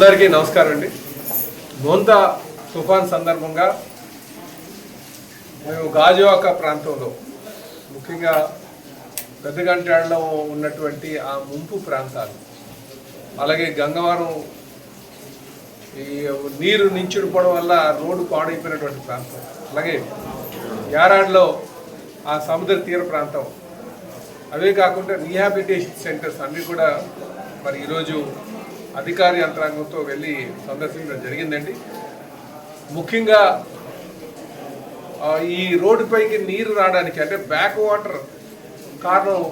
అందరికీ నమస్కారం అండి. మోంతా తుఫాన్ సందర్భంగా మేము గాజువాక ప్రాంతంలో ముఖ్యంగా పెద్దగంటాడలో ఉన్నటువంటి ఆ ముంపు ప్రాంతాలు అలాగే గంగవరం ఈ నీరు నించుడిపోవడం వల్ల రోడ్డు పాడైపోయినటువంటి ప్రాంతం అలాగే యారాడ్లో ఆ సముద్ర తీర ప్రాంతం. అవే కాకుండా రీహాబిలిటేషన్ సెంటర్స్ అన్నీ కూడా మరి ఈరోజు అధికార యంత్రాంగంతో వెళ్ళి సందర్శించడం జరిగిందండి. ముఖ్యంగా ఈ రోడ్డుపైకి నీరు రావడానికి అంటే బ్యాక్ వాటర్ కారణం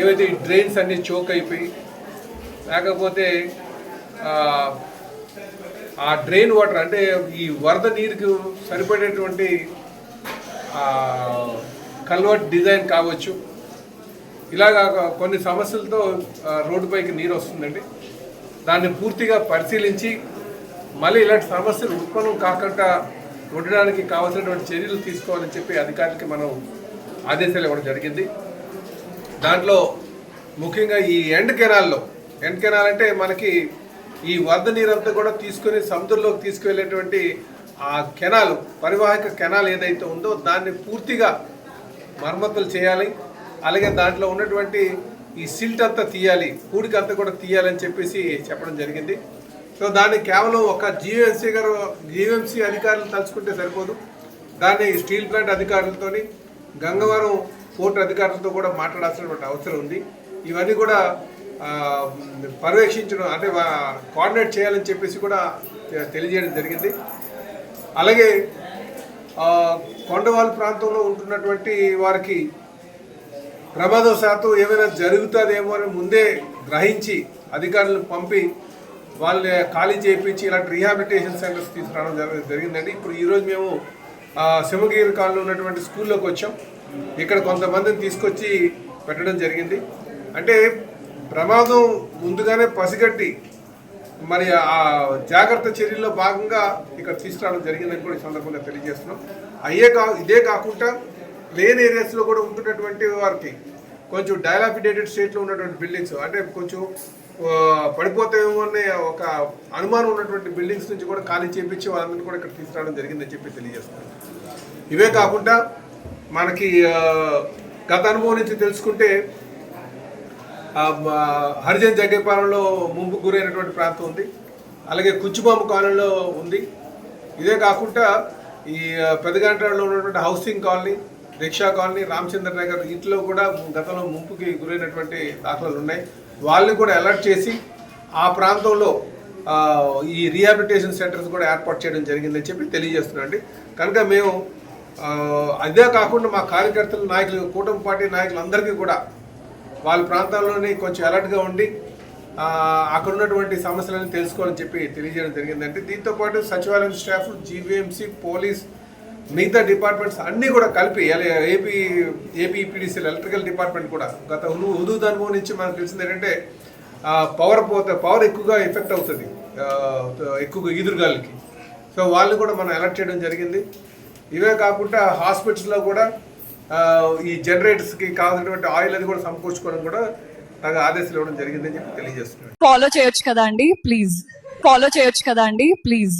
ఏవైతే ఈ డ్రైన్స్ అన్నీ చోక్ అయిపోయి లేకపోతే ఆ, ఆ డ్రైన్ వాటర్ అంటే ఈ వరద నీరుకు సరిపడేటువంటి కల్వర్ట్ డిజైన్ కావచ్చు ఇలాగా కొన్ని సమస్యలతో రోడ్డుపైకి నీరు వస్తుందండి. దాన్ని పూర్తిగా పరిశీలించి మళ్ళీ ఇలాంటి సమస్యలు ఉత్పన్నం కాకుండా ఉండడానికి కావాల్సినటువంటి చర్యలు తీసుకోవాలని చెప్పి అధికారులకి మనం ఆదేశాలు ఇవ్వడం జరిగింది. దాంట్లో ముఖ్యంగా ఈ ఎండ్ కెనాల్లో ఎండ్ కెనాల్ అంటే మనకి ఈ వరద నీరంతా కూడా తీసుకుని సముద్రంలోకి తీసుకువెళ్ళేటువంటి ఆ కెనాల్ పరివాహక కెనాల్ ఏదైతే ఉందో దాన్ని పూర్తిగా మరమ్మతులు చేయాలి. అలాగే దాంట్లో ఉన్నటువంటి ఈ సిల్ట్ అంతా తీయాలి పూడికి అంతా కూడా తీయాలని చెప్పేసి చెప్పడం జరిగింది. సో దాన్ని కేవలం ఒక జీవీఎంసీ గారు జీవీఎంసీ అధికారులు తలుచుకుంటే సరిపోదు. దాన్ని స్టీల్ ప్లాంట్ అధికారులతో గంగవరం పోర్టు అధికారులతో కూడా మాట్లాడాల్సినటువంటి అవసరం ఉంది. ఇవన్నీ కూడా పర్యవేక్షించడం అంటే కోఆర్డినేట్ చేయాలని చెప్పేసి కూడా తె- తెలియజేయడం జరిగింది. అలాగే కొండవాల్ ప్రాంతంలో ఉంటున్నటువంటి వారికి ప్రమాదవశాత్తు ఏమైనా జరుగుతుందేమో అని ముందే గ్రహించి అధికారులను పంపి వాళ్ళని ఖాళీ చేయించి ఇలాంటి రీహాబిలిటేషన్ సెంటర్స్ తీసుకురావడం జరగ జరిగిందండి. ఇప్పుడు ఈరోజు మేము శివగిరి కాలంలో ఉన్నటువంటి స్కూల్లోకి వచ్చాం. ఇక్కడ కొంతమందిని తీసుకొచ్చి పెట్టడం జరిగింది. అంటే ప్రమాదం ముందుగానే పసిగట్టి మరి ఆ జాగ్రత్త చర్యల్లో భాగంగా ఇక్కడ తీసుకురావడం జరిగిందని కూడా ఈ సందర్భంగా తెలియజేస్తున్నాం. అయ్యే కా ఇదే కాకుండా ప్లేన్ ఏరియాస్లో కూడా ఉంటున్నటువంటి వారికి కొంచెం డైలాపిడేటెడ్ స్టేట్లో ఉన్నటువంటి బిల్డింగ్స్ అంటే కొంచెం పడిపోతాయేమో అనే ఒక అనుమానం ఉన్నటువంటి బిల్డింగ్స్ నుంచి కూడా ఖాళీ చేయించి వాళ్ళందరినీ కూడా ఇక్కడ తీసుకురావడం జరిగిందని చెప్పి తెలియజేస్తున్నాం ఇవే కాకుండా మనకి గత అనుభవం నుంచి తెలుసుకుంటే హరిజన్ జగ్గేపాలెంలో ముంపు గురైనటువంటి ప్రాంతం ఉంది. అలాగే కుచ్చుబాంబు కాలనీలో ఉంది. ఇదే కాకుండా ఈ ఆ, ఉన్నటువంటి housing colony rickshaw colony Ramachandra Nagar ఇంట్లో కూడా గతంలో ముంపుకి గురైనటువంటి దాఖలాలు ఉన్నాయి వాళ్ళని కూడా అలర్ట్ చేసి ఆ ప్రాంతంలో ఈ రీహాబిలిటేషన్ సెంటర్స్ కూడా ఏర్పాటు చేయడం జరిగిందని చెప్పి తెలియజేస్తున్నాండి కనుక మేము అదే కాకుండా మా కార్యకర్తలు నాయకులు కూటమి పార్టీ నాయకులందరికీ కూడా వాళ్ళ ప్రాంతాల్లోనే కొంచెం అలర్ట్గా ఉండి అక్కడ ఉన్నటువంటి సమస్యలను తెలుసుకోవాలని చెప్పి తెలియజేయడం జరిగిందంటే దీంతో పాటు సచివాలయం స్టాఫ్ జీవీఎంసీ పోలీస్ మిగతా డిపార్ట్మెంట్స్ అన్నీ కూడా కలిపి ఏపీ ఏపీ ఈపీడీసీలు ఎలక్ట్రికల్ డిపార్ట్మెంట్ కూడా గత ఉదూ అనుభవం నుంచి మనకు తెలిసింది ఏంటంటే పవర్ పోతే పవర్ ఎక్కువగా ఎఫెక్ట్ అవుతుంది ఎక్కువగా ఈదురుగాలికి. సో వాళ్ళని కూడా మనం అలర్ట్ చేయడం జరిగింది. ఇవే కాకుండా హాస్పిటల్స్లో కూడా ఈ జనరేటర్స్కి కావాల్సినటువంటి ఆయిల్ అది కూడా సమకూర్చుకోవడం కూడా తగ్గ ఆదేశాలు ఇవ్వడం జరిగిందని చెప్పి తెలియజేస్తున్నాను. ఫాలో చేయొచ్చు కదా అండి? ప్లీజ్ ఫాలో చేయొచ్చు కదా అండి? ప్లీజ్